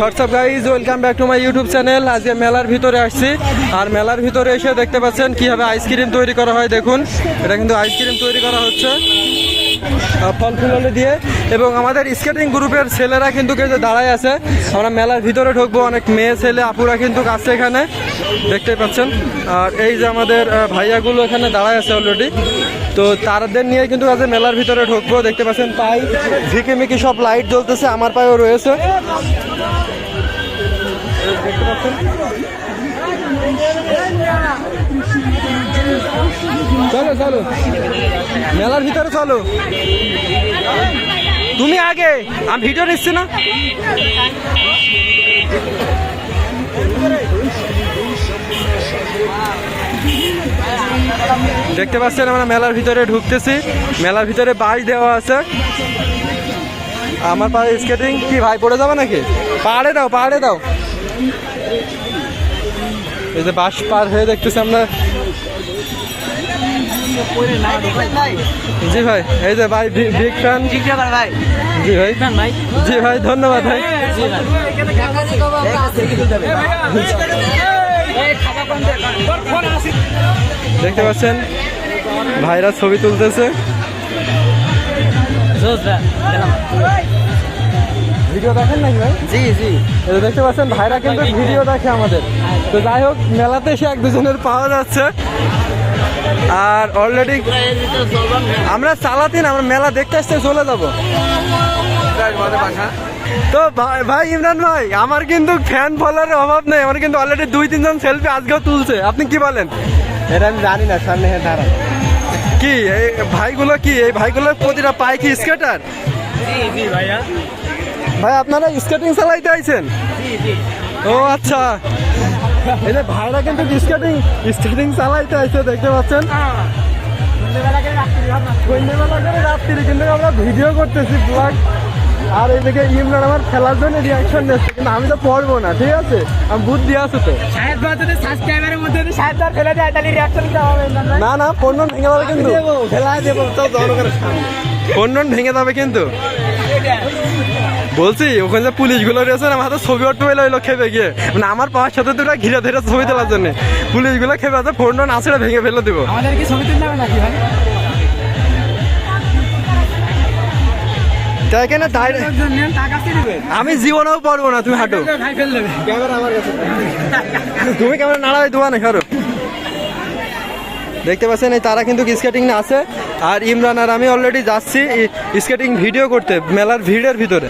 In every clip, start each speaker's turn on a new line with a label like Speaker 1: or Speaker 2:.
Speaker 1: WhatsApp guys welcome back to my YouTube channel আজকে মেলার ভিতরে আসছি। আর মেলার ভিতরে এসে দেখতে পাচ্ছেন কীভাবে আইসক্রিম তৈরি করা হয়। দেখুন, এটা কিন্তু আইসক্রিম তৈরি করা হচ্ছে ফল ফুললে দিয়ে। এবং আমাদের স্কেটিং গ্রুপের ছেলেরা কিন্তু কেউ দাঁড়ায় আছে। আমরা মেলার ভিতরে ঢুকবো। অনেক মেয়ে ছেলে আপুরা কিন্তু আছে এখানে। দেখতে পাচ্ছেন। আর এই যে আমাদের ভাইয়াগুলো এখানে দাঁড়ায় আছে অলরেডি তো তাদের নিয়ে কিন্তু আজকে মেলার ভিতরে ঢুকবো। দেখতে পাচ্ছেন পাই ঝিকিমিকি সব লাইট জ্বলতেছে। আমার পায়েও রয়েছে। দেখতে পাচ্ছেন? চলো চলো। মেলার ভিতরে চলো। তুমি আগে, আমি ভিডিও নিচ্ছি না? দেখতে পাচ্ছেন, আমরা মেলার ভিতরে ঢুকতেছি। মেলার ভিতরে বাস দেওয়া আছে। আমার পায়ে স্কেটিং কি ভাই পড়ে যাবে নাকি? পাহাড়ে দাও পাহাড়ে দাও। এই যে বাস পার হয়ে দেখতেছি আমরা। জি ভাই এই যে ভাই বিগ ফ্যান
Speaker 2: ভাই।
Speaker 1: জি ভাই। জি ভাই ধন্যবাদ ভাই। দেখতে পাচ্ছেন ভাইরা ছবি তুলতেছে। ভিডিও দেখেন নাকি ভাই?
Speaker 2: জি জি।
Speaker 1: দেখতে পাচ্ছেন ভাইরা কিন্তু ভিডিও দেখে আমাদের। তো যাই হোক মেলাতে এসে এক দুজনের পাওয়া যাচ্ছে। আর অলরেডি আমরা চালাতে না আমরা মেলা দেখতে আসতে চলে যাব। তো ভাই ভাই ইমরান ভাই আমার কিন্তু ফ্যান ফলোয়ারের অভাব নেই। আমার কিন্তু অলরেডি দুই তিনজন সেলফি আজকেও তুলছে। আপনি কি বলেন?
Speaker 2: এটা আমি জানি না সামনে হ্যাঁ
Speaker 1: কি এই ভাইগুলো কি? এই ভাইগুলোর প্রতিটা পায় কি স্কেটার
Speaker 2: জি জি ভাইয়া।
Speaker 1: ভাই আপনারা স্কেটিং চালাইতে আইছেন? ও আচ্ছা। এই যে ভাইরা কিন্তু স্কেটিং স্কেটিং চালাইতে আইছে দেখতে পাচ্ছেন? রাত্রি কিন্তু আমরা ভিডিও করতেছি ব্লগ আর এদিকে ইমরান আমার খেলার জন্য রিয়াকশন দিচ্ছে কিন্তু আমি তো পড়ব না ঠিক আছে? আমি বুদ্ধি আছে তো।
Speaker 2: না
Speaker 1: না পণ্য ভেঙে যাবে কিন্তু। ভেঙে যাবে কিন্তু। বলছি ওখানে যে পুলিশগুলো রয়েছে না আমার হাতে ছবি উঠতে পেলে ওই লোক খেপে গিয়ে। মানে আমার পাওয়ার সাথে দুটা ঘিরে ধরে ছবি তোলার জন্য। পুলিশগুলো খেপে আছে ফোন টোন আছে ভেঙে ফেলে দেবো।
Speaker 2: আমাদের কি ছবি তুলতে হবে নাকি ভাই?
Speaker 1: তাই
Speaker 2: দিয়ে দিবে।
Speaker 1: আমি জীবনেও পারব না তুমি হাঁটো। তুমি কেমন নাড়াবে তোমার না সরো। দেখতে পাচ্ছেন, এই তারা কিন্তু স্কেটিং না আছে। আর ইমরান আর আমি অলরেডি যাচ্ছি স্কেটিং ভিডিও করতে, মেলার ভিড়ের ভিতরে।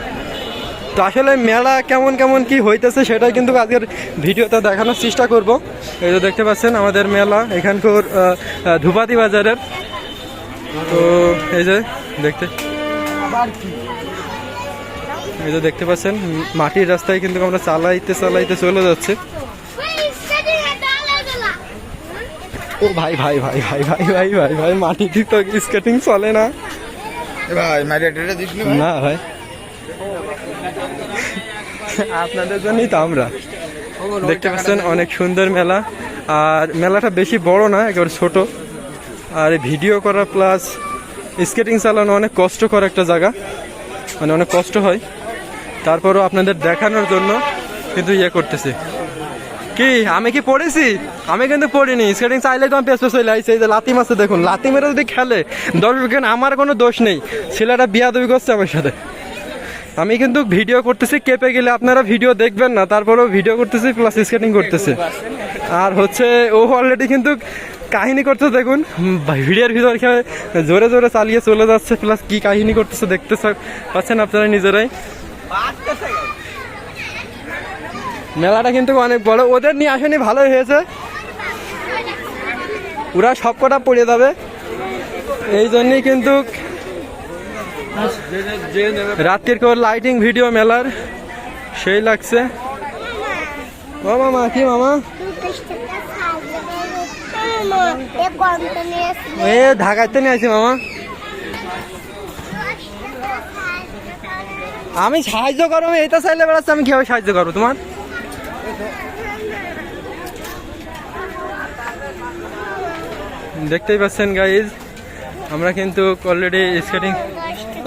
Speaker 1: তো আসলে মেলা কেমন কেমন কি হইতেছে সেটাই কিন্তু আজকের ভিডিওতে দেখানোর চেষ্টা করব। এই যে দেখতে পাচ্ছেন, আমাদের মেলা, এখানকার ধুপাতি বাজারের। তো এই যে দেখতে, এই যে দেখতে পাচ্ছেন, মাটির রাস্তায় কিন্তু আমরা চালাইতে চালাইতে চলে যাচ্ছে। ও ভাই ভাই ভাই ভাই ভাই ভাই ভাই ভাই মাটি মাটিতে তো স্কেটিং চলে না।
Speaker 3: ভাই মারি এটা দিস
Speaker 1: না ভাই? আপনাদের জন্যই তো আমরা। দেখতে পাচ্ছেন অনেক সুন্দর মেলা। আর মেলাটা বেশি বড় না একেবারে ছোট। আর ভিডিও করা প্লাস স্কেটিং চালানো অনেক কষ্টকর একটা জায়গা। মানে অনেক কষ্ট হয়। তারপরও আপনাদের দেখানোর জন্য কিন্তু ইয়ে করতেছি। কি, আমি কি পড়েছি? আমি কিন্তু পড়িনি। স্কেটিং চাইলে তো আমি পেছ চলে আইছি, এই যে লাতিম আছে দেখুন। লাতিমের যদি খেলে উইকেট আমার কোনো দোষ নেই। ছেলেটা বিয়া দবি করছে আমার সাথে। আমি কিন্তু ভিডিও করতেছি, কেঁপে গেলে আপনারা ভিডিও দেখবেন না, তারপরেও ভিডিও করতেছি প্লাস স্কেটিং করতেছি। আর হচ্ছে, ও অলরেডি কিন্তু কাহিনী করতে দেখুন। ভিডিওর ভিতর জোরে জোরে চালিয়ে চলে যাচ্ছে প্লাস কি কাহিনী করতেছে দেখতে পাচ্ছেন আপনারা নিজেরাই। মেলাটা কিন্তু অনেক বড়। ওদের নিয়ে আসেনি, ভালোই হয়েছে। ওরা সব কটা পড়ে যাবে এই জন্যই কিন্তু রাত্রির কর লাইটিং ভিডিও মেলার, সেই লাগছে। ও মামা, কি মামা? এ ঢাকাইতে নিয়ে আসি মামা। আমি সাহায্য করব এটা চাইলে বেড়াচ্ছি, আমি কীভাবে সাহায্য করব তোমার? দেখতেই পাচ্ছেন গাইজ আমরা কিন্তু অলরেডি স্কেটিং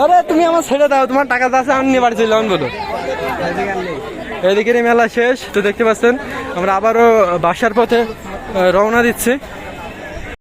Speaker 1: আরে, তুমি আমার ছেড়ে দাও, তোমার টাকা আছে আমি নিয়ে বাড়ি চলে বলো। এদিকেরই মেলা শেষ, তো দেখতে পাচ্ছেন, আমরা আবারও বাসার পথে রওনা দিচ্ছি।